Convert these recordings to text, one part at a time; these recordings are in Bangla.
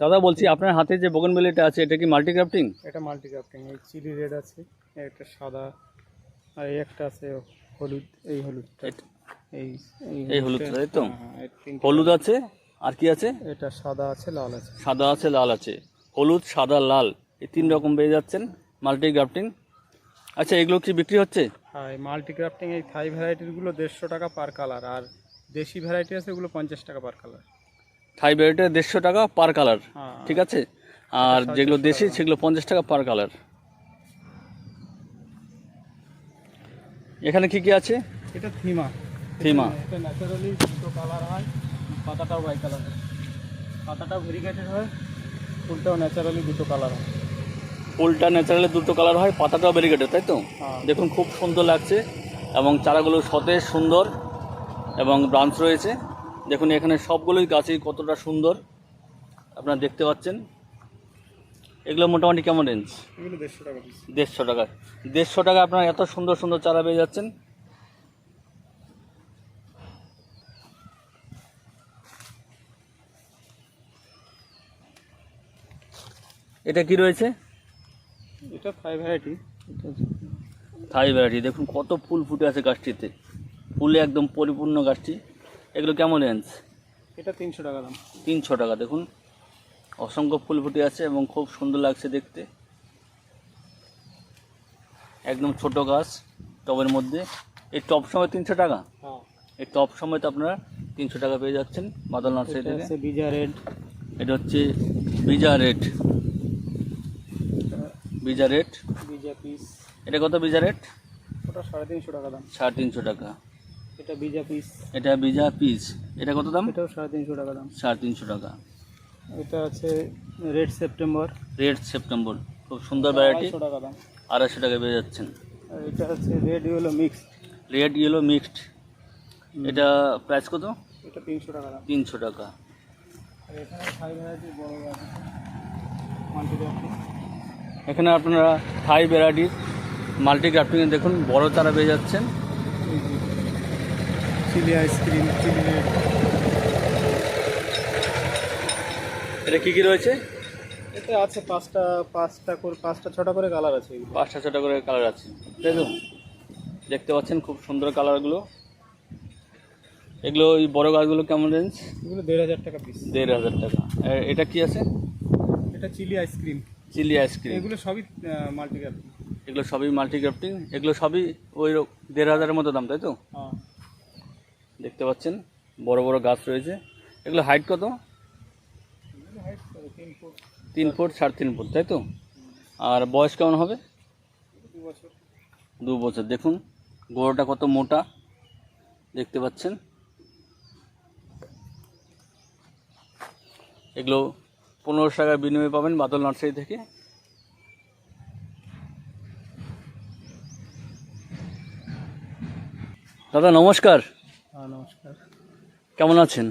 দাদা বলছি আপনার হাতে যে বগনবেলিটা আছে এটা কি মাল্টি ক্রাফটিং এটা মাল্টি ক্রাফটিং এই চিলি রেড আছে একটা সাদা আর এই একটা আছে হলুদ এই হলুদটা। এটা- এই এই হলুদটা, তাই তো? হ্যাঁ, হ্যাঁ। হলুদ আছে আর কি আছে? এটা সাদা আছে লাল আছে। সাদা আছে লাল আছে। হলুদ সাদা লাল এই তিন রকম পেয়ে যাচ্ছেন মাল্টি গ্রাফটিং আচ্ছা এগুলো কি বিক্রি হচ্ছে? হ্যাঁ এই মাল্টি ক্রাফটিং এই থাই ভ্যারাইটিগুলো দেড়শো টাকা পার কালার আর দেশি ভ্যারাইটি আছে ওগুলো পঞ্চাশ টাকা পার কালার থাই বেরিটা দেড়শো টাকা পার কালার হ্যাঁ। ঠিক আছে? আর যেগুলো দেশি সেগুলো পঞ্চাশ টাকা পার কালার এখানে কি কি আছে? এটা থিমা। থিমা। এটা ন্যাচারালি দুটো কালার হয় পাতাটাও বাই কালার হয়। পাতাটাও ভেরিগেটেড হয় ফুলটাও ন্যাচারালি দুটো কালার হয়। ফুলটা ন্যাচারালি দুটো কালার হয় পাতাটাও ব্যারিকেটেড তাই তো? হ্যাঁ। দেখুন খুব সুন্দর লাগছে এবং চারাগুলো সতেজ সুন্দর এবং ব্রাঞ্চ রয়েছে। দেখুন এখানে সবগুলোই গাছই কতটা সুন্দর আপনারা দেখতে পাচ্ছেন। এগুলো মোটামুটি কেমন রেঞ্জ দেড়শো টাকা দেড়শো টাকা। দেড়শো টাকা আপনারা এত সুন্দর সুন্দর চারা পেয়ে যাচ্ছেন। এটা কি রয়েছে? এটা থাই ভ্যারাইটি থাই ভ্যারাইটি দেখুন কত ফুল ফুটে আছে গাছটিতে। ফুলে একদম পরিপূর্ণ গাছটি। এগুলো কেমন রেঞ্জ? এটা তিনশো টাকা দাম। তিনশো টাকা দেখুন। অসংখ্য ফুল ফুটে আছে এবং খুব সুন্দর লাগছে দেখতে। একদম ছোট গাছ টবের মধ্যে। এই টব সময় তিনশো টাকা? হ্যাঁ। এই টপ সময় তো আপনারা তিনশো টাকা পেয়ে যাচ্ছেন বাদল নার্সারি এটা থেকে বিজা রেড। এটা হচ্ছে বিজা রেট বিজা রেট বিজা পিস। এটা কত বিজা রেট ওটা সাড়ে তিনশো টাকা দাম। সাড়ে তিনশো টাকা। এটা বিজা পিস। এটা বিজা পিস। এটা কত দাম? এটাও সাড়ে তিনশো টাকা দাম। সাড়ে তিনশো টাকা। এটা আছে রেড সেপ্টেম্বর। Red September. খুব সুন্দর ভ্যারাইটি আড়াইশো টাকা দাম। আড়াইশো টাকা পেয়ে যাচ্ছেন। এটা আছে red yellow mix red yellow mixed. এটা প্রাইস কত? এটা তিনশো টাকা দাম। তিনশো টাকা। এখানে আপনারা থাই ভ্যারাইটির মাল্টি গ্রাফটিংয়ে দেখুন বড় চারা পেয়ে যাচ্ছেন। চিলি আইসক্রিম চিলি এটা কী কী রয়েছে? এতে আছে পাঁচটা পাঁচটা করে পাঁচটা ছটা করে কালার আছে পাঁচটা ছটা করে কালার আছে। তাই তো দেখতে পাচ্ছেন খুব সুন্দর কালারগুলো এগুলো ওই বড় গাছগুলো কেমন রেঞ্জ এগুলো দেড় হাজার টাকা পিস দেড় হাজার টাকা। এটা কি আছে? এটা চিলি আইসক্রিম চিলি আইসক্রিম এগুলো সবই মাল্টি ক্যাপ এগুলো সবই মাল্টি গ্রাফটিং এগুলো সবই ওই দেড় হাজারের মতো দাম তাই তো? দেখতে পাচ্ছেন, বড় বড় গাছ রয়েছে। এগুলো হাইট কত? তিন ফুট সাড়ে তিন ফুট, তাই তো? আর বয়স কেমন হবে? দু বছর। দেখুন গোড়াটা কত মোটা, দেখতে পাচ্ছেন। এগুলো পনেরোশো টাকার বিনিময়ে পাবেন বাদল নার্সারি থেকে। দাদা, নমস্কার। নমস্কার। কেমন আছেন?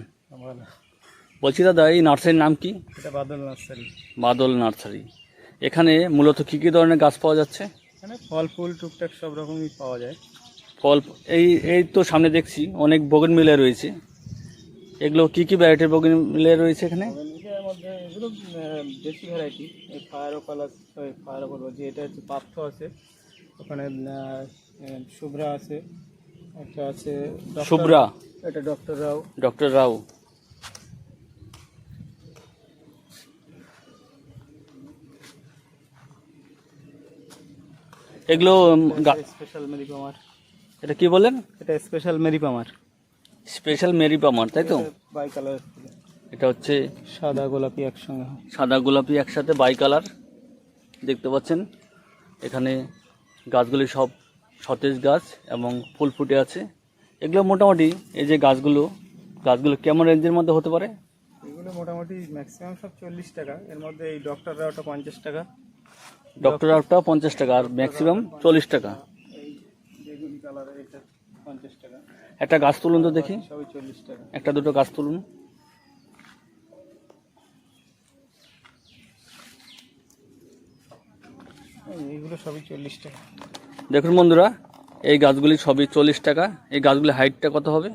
বলছি দাদা এই নার্সারির নাম কি? এটা বাদল নার্সারি। বাদল নার্সারি। এখানে মূলত কী কী ধরনের গাছ পাওয়া যাচ্ছে? এখানে ফল ফুল টুকটাক সব রকমই পাওয়া যায়। ফল এই এই তো সামনে দেখছি অনেক বগন মিলে রয়েছে। এগুলো কি কি ভ্যারাইটির বগন মিলে রয়েছে এখানে? মধ্যে এগুলো দেশি ভ্যারাইটি এই ফায়ার ওপাল ফায়ার ওপাল বলছি এটা হচ্ছে পার্থ আছে ওখানে শুভ্রা আছে একটা আছে শুভ্রা। এটা ডক্টর রাও। ডক্টর রাও। এগুলো গা- স্পেশাল মেরি পামার এটা কি বলেন? এটা special Mary Palmer special Mary Palmer তাই তো? বাই কালার এটা হচ্ছে সাদা গোলাপি একসঙ্গে সাদা গোলাপি একসাথে বাই কালার দেখতে পাচ্ছেন? এখানে গাছগুলি সব সতেজ গাছ এবং ফুল ফুটে আছে। এগুলো মোটামুটি এই যে গাছগুলো গাছগুলো কেমন রেঞ্জের মধ্যে হতে পারে? এগুলো মোটামুটি ম্যাক্সিমাম সব চল্লিশ টাকা। এর মধ্যে এই ডক্টর রাওটা পঞ্চাশ টাকা। ডক্টর আউটটা পঞ্চাশ টাকা আর ম্যাক্সিমাম চল্লিশ টাকা। একটা গাছ তুলুন তো দেখি। একটা দুটো গাছ তুলুন। এইগুলো সবই চল্লিশ টাকা। দেখুন বন্ধুরা এই গাছগুলি সবই চল্লিশ টাকা। এই গাছগুলি হাইটটা কত হবে?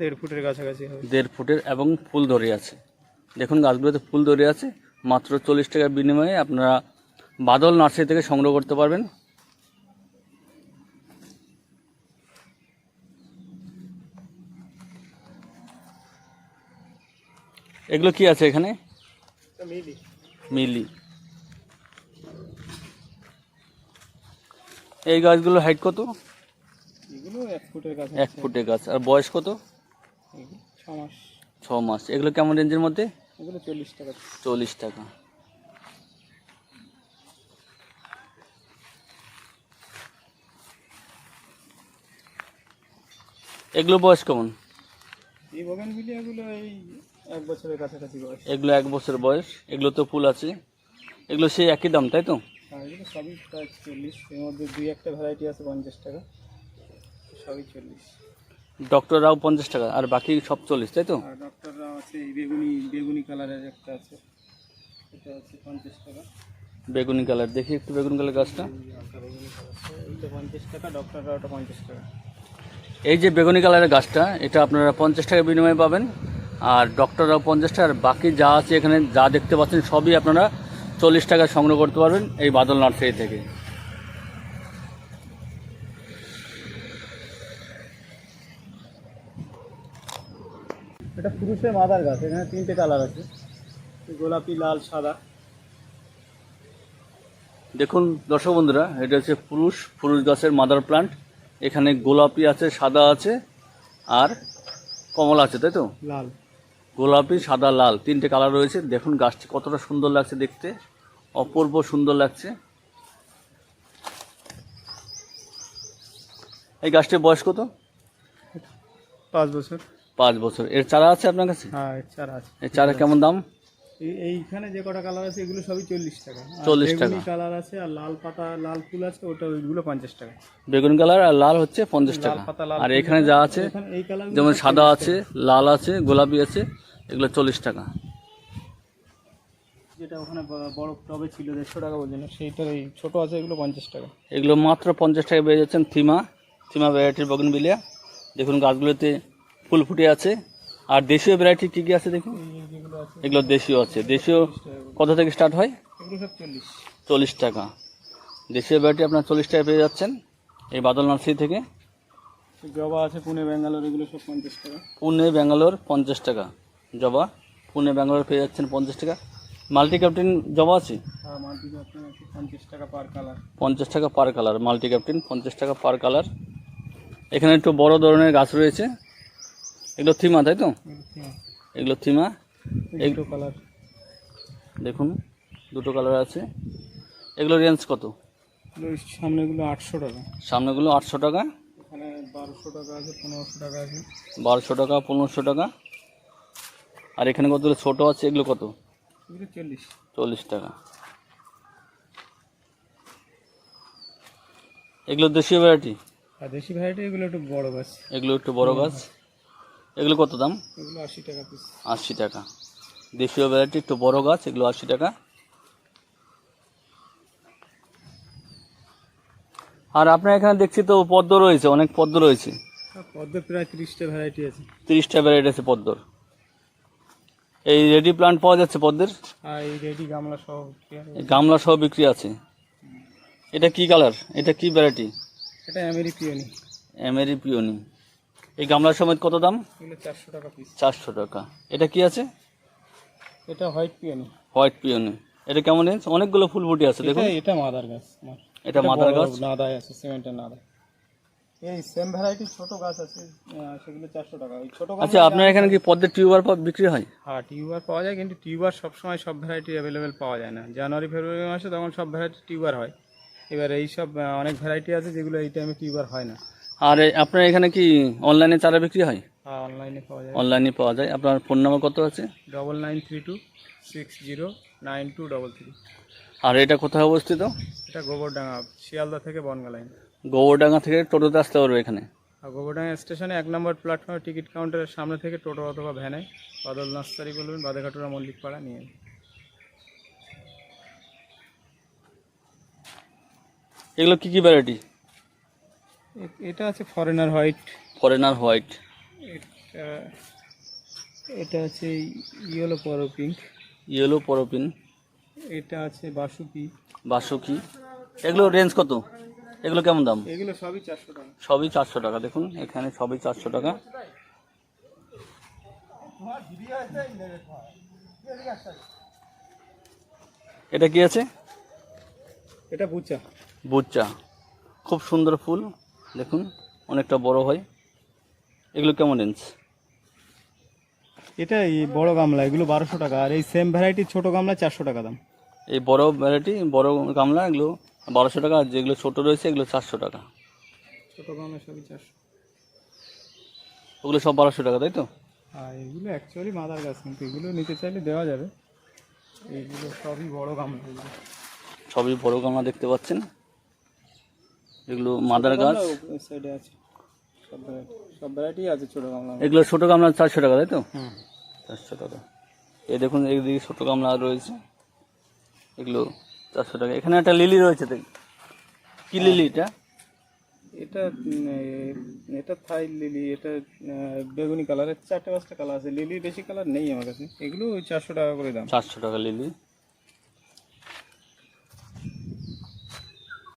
দেড় ফুটের কাছাকাছি হবে। দেড় ফুটের এবং ফুল ধরে আছে। দেখুন গাছগুলোতে ফুল ধরে আছে মাত্র চল্লিশ টাকার বিনিময়ে আপনারা বাদল নার্সারি থেকে সংগ্রহ করতে পারবেন। এগুলো কি আছে এখানে? মিলি। মিলি। এই গাছগুলো হাইট কত? এগুলো এক ফুটের কাছে এক ফুটের গাছ। আর বয়স কত? ছ মাস। ছ মাস। এগুলো কেমন রেঞ্জের মধ্যে? এগুলো চল্লিশ টাকা। চল্লিশ টাকা। এগুলো বয়স কেমন? এই বগানগুলি এই এক বছরের কাছাকাছি বয়স। এগুলো এক বছর বয়স। এগুলো তো ফুল আছে। এগুলো সেই একই দাম তাই তো? আর এগুলো সবই প্রায় চল্লিশ। এর মধ্যে দুই একটা ভ্যারাইটি আছে পঞ্চাশ টাকা। সবই চল্লিশ। ডক্টররাও পঞ্চাশ টাকা আর বাকি সব চল্লিশ তাই তো? আর ডক্টররা আছে এই বেগুনি বেগুনি কালারের একটা আছে। এটা আছে পঞ্চাশ টাকা। বেগুনি কালার দেখি একটু বেগুনি কালার গাছটা। এইটা পঞ্চাশ টাকা ডক্টররা ওটা পঞ্চাশ টাকা। এই যে বেগুনি কালারের গাছটা এটা আপনারা পঞ্চাশ টাকা বিনিময়ে পাবেন আর ডক্টররাও পঞ্চাশ টাকা আর বাকি যা আছে এখানে যা দেখতে পাচ্ছেন সবই আপনারা চল্লিশ টাকা সংগ্রহ করতে পারবেন এই বাদল নার্সারি থেকে। এটা পুরুষের মাদার গাছ এখানে তিনটে কালার আছে। গোলাপি লাল সাদা। দেখুন দর্শক বন্ধুরা এটা হচ্ছে পুরুষ পুরুষ গাছের মাদার প্লান্ট। এখানে গোলাপি আছে সাদা আছে আর কমলা আছে তাই তো? লাল। গোলাপি সাদা লাল তিনটে কালার রয়েছে। দেখুন গাছটি কতটা সুন্দর লাগছে দেখতে। অপূর্ব সুন্দর লাগছে। এই গাছটির বয়স কত? পাঁচ বছর। পাঁচ বছর। এর চারা আছে আপনার কাছে? হ্যাঁ এর চারা আছে। এর চারা কেমন দাম? এইখানে যে কটা কালার আছে এগুলো সবই চল্লিশ টাকা। 40 টাকা। বেগুনি কালার আছে আর লাল পাতা লাল ফুল আছে ওটা ওইগুলো পঞ্চাশ টাকা। বেগুন কালার আর লাল হচ্ছে পঞ্চাশ টাকা। আর এখানে যা আছে যেমন সাদা আছে লাল আছে গোলাপি আছে এগুলো চল্লিশ টাকা। যেটা ওখানে বড় টবে ছিল দেড়শো টাকা বলছিল সেইটার এই ছোট আছে এগুলো পঞ্চাশ টাকা। এগুলো মাত্র পঞ্চাশ টাকা পেয়ে যাচ্ছেন থিমা থিমা ভ্যারাইটির বগনবিলিয়া। দেখুন গাছগুলোতে ফুল ফুটে আছে আর দেশীয় ভ্যারাইটি কী কী আছে দেখুন? এগুলো দেশীয় আছে। দেশীয় কত থেকে স্টার্ট হয়? চল্লিশ। টাকা। দেশীয় ভ্যারাইটি আপনার চল্লিশ টাকা পেয়ে যাচ্ছেন। এই বাদল নার্সারি থেকে। জবা আছে পুনে ব্যাঙ্গালোর এগুলো সব পঞ্চাশ টাকা। পুনে ব্যাঙ্গালোর পঞ্চাশ টাকা। জবা পুনে ব্যাঙ্গালোর পেয়ে যাচ্ছেন পঞ্চাশ টাকা। মাল্টি ক্যাপ্টেন জবা আছে? আর মাল্টি আপনার আছে পঞ্চাশ টাকা পার কালার। পঞ্চাশ টাকা পার কালার মাল্টি ক্যাপ্টেন পঞ্চাশ টাকা পার কালার। এখানে একটু বড় ধরনের গাছ রয়েছে। এগুলো থিমা তাই তো? এগুলো থিমা। এগুলো কালার দেখুন দুটো কালার আছে। এগুলো রেঞ্জ কত? সামনেগুলো আটশো টাকা। সামনেগুলো আটশো টাকা। এখানে বারোশো টাকা আছে পনেরোশো টাকা আছে। বারোশো টাকা পনেরোশো টাকা। আর এখানে কতগুলো ছোটো আছে এগুলো কত? চল্লিশ। চল্লিশ টাকা। এগুলো দেশীয় ভ্যারাইটি আর দেশি ভ্যারাইটি এগুলো একটু বড় গাছ। এগুলো একটু বড় গাছ। এগুলো কত দাম? এগুলো আশি টাকা পিস আশি টাকা। দেশীয় ভ্যারাইটি একটু বড় গাছ এগুলো আশি টাকা। আর আপনার এখানে দেখছি তো পদ্ম রয়েছে অনেক পদ্ম রয়েছে। পদ্ম প্রায় তিরিশটা ভ্যারাইটি আছে। তিরিশটা ভ্যারাইটি আছে পদ্মর। এই রেডি প্লান্ট পাওয়া যাচ্ছে পদ্মের? এই রেডি গামলা সহ বিক্রি গামলা সহ বিক্রি আছে। এটা কি কালার এটা কি ভ্যারাইটি এটা পিওনি এমেরি পিওনি এই গামলার সমেত কত দাম? চারশো টাকা পিস চারশো টাকা। এটা কি আছে? এটা হোয়াইট পিওনি হোয়াইট পিওনি এটা কেমন রেঞ্জ অনেকগুলো ফুল ফুটে আছে দেখুন। এটা এটা মাদার গাছ এটা মাদার গাছ? নাদায় আছে সিমেন্টের নাদায়। এই সেম ভ্যারাইটি ছোট গাছ আছে। সেগুলো চারশো টাকা। ওই ছোট গাছ আচ্ছা আপনার এখানে কি পদ্মের টিউবার বিক্রি হয়? হ্যাঁ টিউবার পাওয়া যায় কিন্তু টিউবার সবসময় সব ভ্যারাইটি অ্যাভেলেবেল পাওয়া যায় না। জানুয়ারি ফেব্রুয়ারি মাসে তখন সব ভ্যারাইটি টিউবার হয়। এবার এই সব অনেক ভ্যারাইটি আছে যেগুলো এই টাইমে টিউবার হয় না। আর আপনার এখানে কি অনলাইনে চারা বিক্রি হয়? অনলাইনে পাওয়া যায়। অনলাইনে পাওয়া যায়। আপনার ফোন নাম্বার কত আছে? Double nine three two six zero nine two double three আর এটা কোথায় অবস্থিত? এটা গোবরডাঙ্গা শিয়ালদা থেকে বনগা লাইন গোবরডাঙ্গা থেকে টোটোতে আসতে পারবে এখানে? আর গোবরডাঙ্গা স্টেশনে এক নম্বর প্ল্যাটফর্মে টিকিট কাউন্টারের সামনে থেকে টোটো অথবা ভ্যানে বাদল নার্সারি বলবেন বাদাঘাটুরা মল্লিক পাড়া নিয়ে এগুলো কী কী ভ্যারাইটি এটা আছে ফরেনার হোয়াইট ফরেনার হোয়াইট এটা আছে ইয়েলো পরো পিঙ্ক ইয়েলো পরোপিন এটা আছে বাসুকি। বাসুকি। এগুলো রেঞ্জ কত? এগুলো কেমন দাম? এগুলো সবই চারশো টাকা। সবই চারশো টাকা। দেখুন এখানে সবই চারশো টাকা। এটা কি আছে? এটা বুচা। বুচ্চা খুব সুন্দর ফুল। দেখুন অনেকটা বড় হয়। এগুলো কেমন রেঞ্জ? এটা এই বড় গামলা এগুলো বারোশো টাকা। আর এই সেম ভ্যারাইটি ছোট গামলা চারশো টাকা দাম। এই বড় ভ্যারাইটি বড় গামলা এগুলো বারোশো টাকা। আর যেগুলো ছোট রয়েছে এগুলো চারশো টাকা। ছোট গামলা সবই চারশো। ওগুলো সব বারোশো টাকা তাই তো? আর এগুলো অ্যাকচুয়ালি মাদার গাছ কিন্তু এগুলো নিতে চাইলে দেওয়া যাবে। এইগুলো সবই বড় গামলা সবই বড় গামলা দেখতে পাচ্ছেন। এগুলো মাদার গাছ। সাইডে আছে। সব ভ্যারাইটি সব ভ্যারাইটি আছে ছোট গামলা এগুলো ছোট গামলা চারশো টাকা তাই তো? চারশো টাকা। এই দেখুন এইদিকে ছোট গামলা রয়েছে। এগুলো চারশো টাকা। এখানে একটা লিলি রয়েছে দেখ। কি লিলি এটা? এটা এটা থাই লিলি এটা বেগুনি কালারের চারটে পাঁচটা কালার আছে। লিলি বেশি কালার নেই আমার কাছে। এগুলো ওই চারশো টাকা করে দাম। চারশো টাকা লিলি।